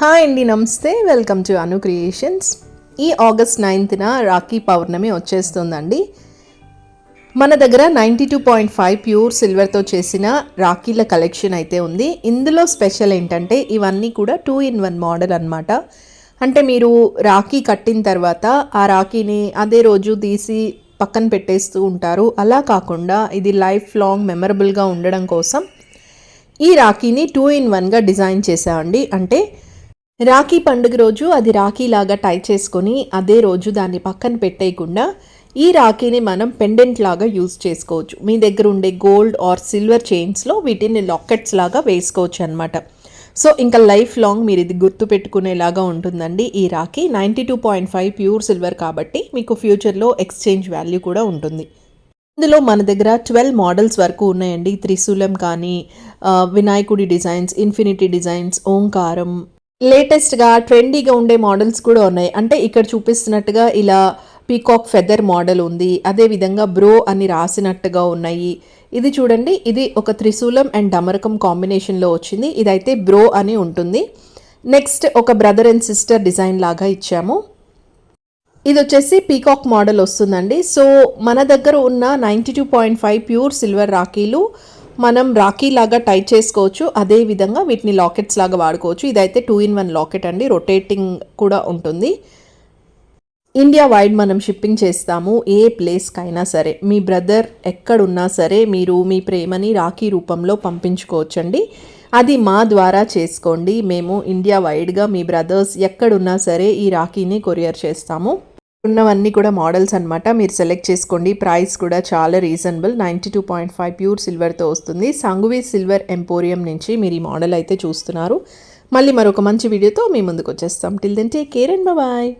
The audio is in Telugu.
హాయ్ అండి నమస్తే. Welcome to Anu creations. ఈ ఆగస్ట్ నైన్త్న రాఖీ పౌర్ణమి వచ్చేస్తుందండి. మన దగ్గర ninety two point five pure సిల్వర్తో చేసిన రాఖీల కలెక్షన్ అయితే ఉంది. ఇందులో స్పెషల్ ఏంటంటే ఇవన్నీ కూడా టూ ఇన్ వన్ మోడల్ అనమాట అంటే మీరు రాఖీ కట్టిన తర్వాత ఆ రాఖీని అదే రోజు తీసి పక్కన పెట్టేస్తూ ఉంటారు. అలా కాకుండా ఇది లైఫ్ లాంగ్ మెమరబుల్గా ఉండడం కోసం ఈ రాఖీని టూ ఇన్ వన్గా డిజైన్ చేసామండి అంటే రాఖీ పండుగ రోజు అది రాఖీలాగా టై చేసుకొని అదే రోజు దాన్ని పక్కన పెట్టేయకుండా ఈ రాఖీని మనం పెండెంట్ లాగా యూజ్ చేసుకోవచ్చు. మీ దగ్గర ఉండే గోల్డ్ ఆర్ సిల్వర్ చైన్స్లో వీటిని లాకెట్స్ లాగా వేసుకోవచ్చు అనమాట సో ఇంకా లైఫ్ లాంగ్ మీరు ఇది గుర్తు పెట్టుకునేలాగా ఉంటుందండి. ఈ rakhi ninety two point five pure silver కాబట్టి మీకు ఫ్యూచర్లో ఎక్స్చేంజ్ వాల్యూ కూడా ఉంటుంది. ఇందులో మన దగ్గర ట్వెల్వ్ మోడల్స్ వరకు ఉన్నాయండి. త్రిశూలం కానీ వినాయకుడి డిజైన్స్ ఇన్ఫినిటీ డిజైన్స్ ఓంకారం లేటెస్ట్గా ట్రెండీగా ఉండే మోడల్స్ కూడా ఉన్నాయి. అంటే ఇక్కడ చూపిస్తున్నట్టుగా ఇలా పీకాక్ ఫెదర్ మోడల్ ఉంది. అదేవిధంగా బ్రో అని రాసినట్టుగా ఉన్నాయి. ఇది చూడండి ఇది ఒక త్రిశూలం అండ్ డమరకం కాంబినేషన్లో వచ్చింది. ఇదైతే బ్రో అని ఉంటుంది. నెక్స్ట్ ఒక బ్రదర్ అండ్ సిస్టర్ డిజైన్ లాగా ఇచ్చాము. ఇది వచ్చేసి పీకాక్ మోడల్ వస్తుందండి. సో మన దగ్గర ఉన్న ninety two point five pure silver రాఖీలు మనం రాఖీ లాగా టై చేసుకోవచ్చు. అదే విధంగా వీటిని లాకెట్స్ లాగా వాడుకోవచ్చు. ఇదైతే టూ ఇన్ వన్ లాకెట్ అండి. రొటేటింగ్ కూడా ఉంటుంది. ఇండియా వైడ్ మనం షిప్పింగ్ చేస్తాము. ఏ ప్లేస్కైనా సరే. మీ బ్రదర్ ఎక్కడున్నా సరే మీరు మీ ప్రేమని రాఖీ రూపంలో పంపించుకోవచ్చండి. అది మా ద్వారా చేసుకోండి. మేము ఇండియా వైడ్గా మీ బ్రదర్స్ ఎక్కడున్నా సరే ఈ రాఖీని కొరియర్ చేస్తాము. ఉన్నవన్నీ కూడా మోడల్స్ అనమాట మీరు సెలెక్ట్ చేసుకోండి. ప్రైస్ కూడా చాలా reasonable. Ninety two point five pure సిల్వర్తో వస్తుంది. సంగువి సిల్వర్ ఎంపోరియం నుంచి మీరు ఈ మోడల్ అయితే చూస్తున్నారు. మళ్ళీ మరొక మంచి వీడియోతో మీ ముందుకు వచ్చేస్తాం. Till then take care and bye